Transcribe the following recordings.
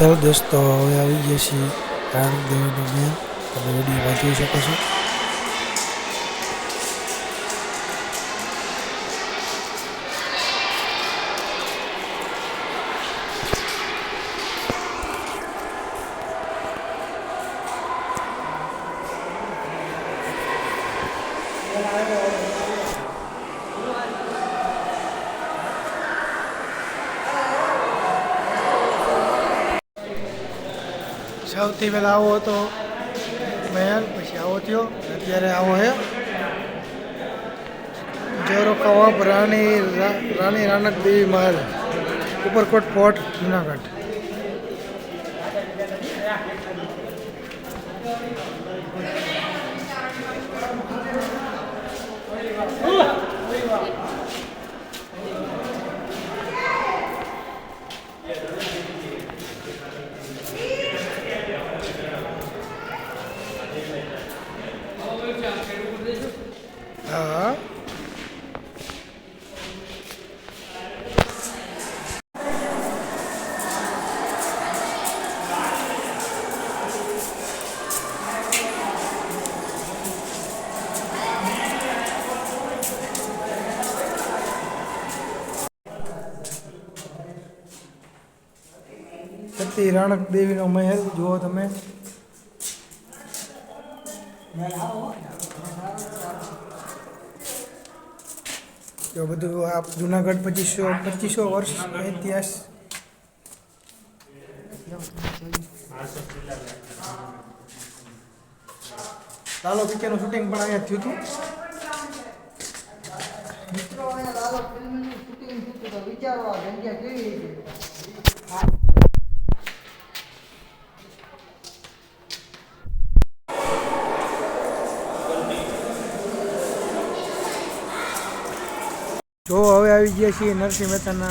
Pero de esto voy a ver Jesse Carr de uno mío, cuando venía igual que esa cosa. Thank you. સૌથી પહેલાં આવો હતો મહેલ પછી આવો થયો અત્યારે આવો હે જોરો કવાબ રાણી રાણી રાનક દેવી મહેલ ઉપરકોટ ફોર્ટ જુનાગઢ Oh! અ સતી રાણક દેવી નો મહેલ જુઓ તમે મેલ હાવા જો બધું આ જુનાગઢ પચીસો પચીસો વર્ષ ઇતિહાસ લાલો પિક્ચરનું શૂટિંગ પણ અહીંયા થયું હતું મિત્રો અહીંયા લાલો ફિલ્મનું શૂટિંગ થયું હતું વિચારવા જગ્યા કેવી तो हमें आई गए नरसिंह मेहता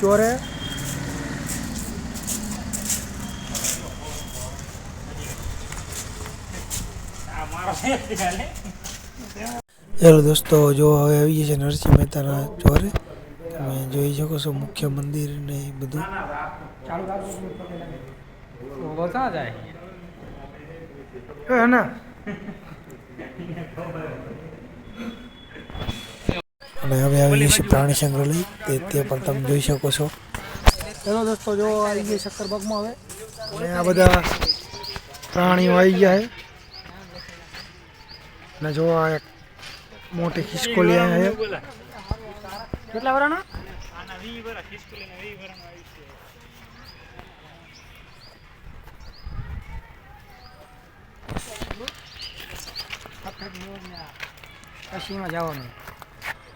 चोरे चलो दोस्तों जो हम आई गए नरसिंह मेहता चोरे मुख्य मंदिर ने बढ़ जाए ना અને હવે આવેલી છે પ્રાણી સંગ્રહાલય તે તે પણ તમે જોઈ શકો છો હેલો દોસ્તો જો આવી ગઈ શક્કરબાગમાં હવે અને આ બધા પ્રાણીઓ આવી ગયા છે અને જો આ એક મોટી ખિસકોલી આવી છે કેટલા વરાનો કશીમાં જવાનું